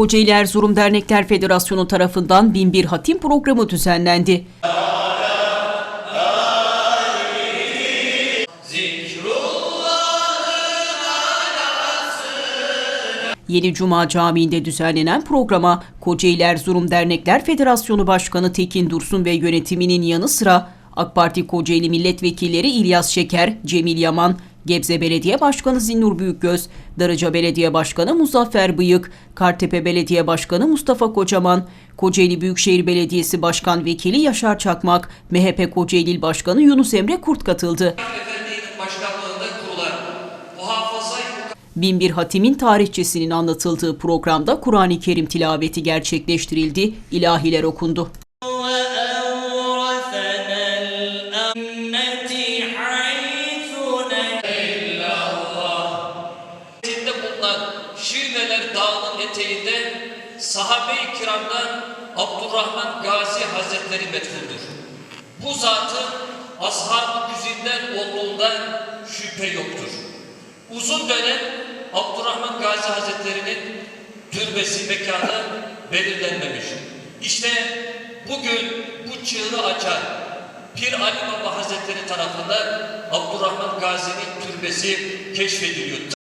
Kocaeli Erzurum Dernekler Federasyonu tarafından Binbir Hatim programı düzenlendi. Yeni Cuma Camii'nde düzenlenen programa Kocaeli Erzurum Dernekler Federasyonu Başkanı Tekin Dursun ve yönetiminin yanı sıra AK Parti Kocaeli Milletvekilleri İlyas Şeker, Cemil Yaman, Gebze Belediye Başkanı Zinnur Büyükgöz, Darıca Belediye Başkanı Muzaffer Bıyık, Kartepe Belediye Başkanı Mustafa Kocaman, Kocaeli Büyükşehir Belediyesi Başkan Vekili Yaşar Çakmak, MHP Kocaeli Başkanı Yunus Emre Kurt katıldı. Binbir Hatim'in tarihçesinin anlatıldığı programda Kur'an-ı Kerim tilaveti gerçekleştirildi, ilahiler okundu. Eteğinde sahabe-i kiramdan Abdurrahman Gazi Hazretleri metfudur. Bu zatın ashab-ı güzinden olduğundan şüphe yoktur. Uzun dönem Abdurrahman Gazi Hazretleri'nin türbesi mekanı belirlenmemiş. İşte bugün bu çığırı açan Pir Ali Baba Hazretleri tarafından Abdurrahman Gazi'nin türbesi keşfediliyor.